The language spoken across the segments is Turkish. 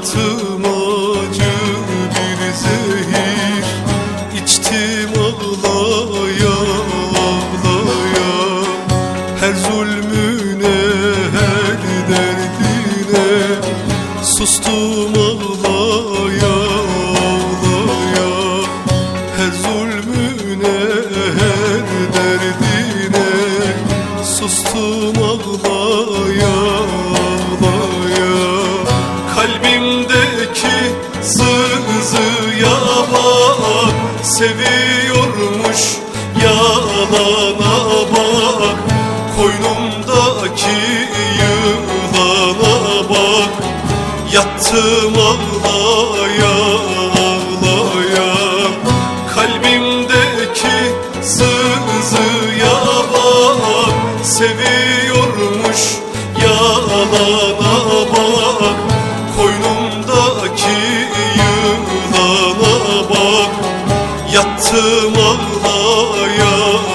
Hayatım acı bir zehir. İçtim ağlaya ağlaya. Her zulmüne her derdine Sustum ağlaya ağlaya. Her zulmüne her derdine Sustum ağlaya seviyormuş Yalana bak. Koynumdaki yılana bak. Yattım ağlaya ağlaya. Kalbimdeki sızıya bak. Seviyormuş yalana Yattım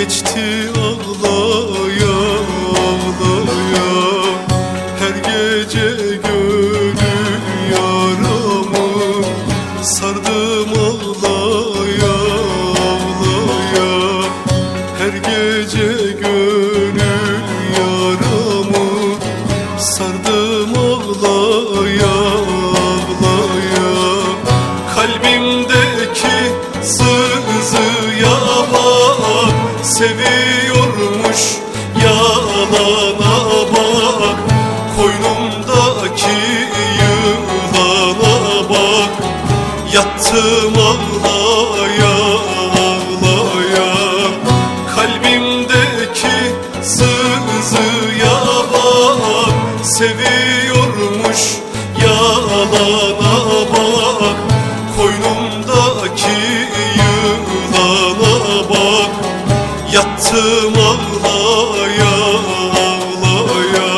geçti ağlaya ağlaya Her gece gönül yaramı sardım Seviyormuş. Yalana bak Koynumdaki yılana bak. Yattım ağlaya ağlaya. Kalbimdeki sızıya bak. Seviyormuş yalana Yattım ağlaya ağlaya.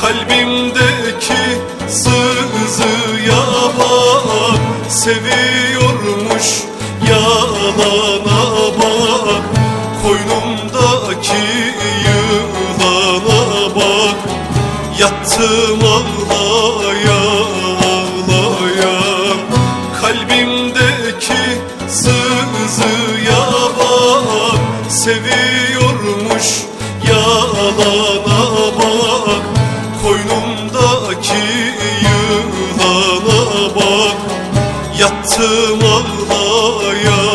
Kalbimdeki sızıya bak. Seviyormuş yalana bak. Koynumdaki yılana bak. Yattım ağlaya Seviyormuş. Yalana bak Koynumdaki yılana bak. Yattım ağlaya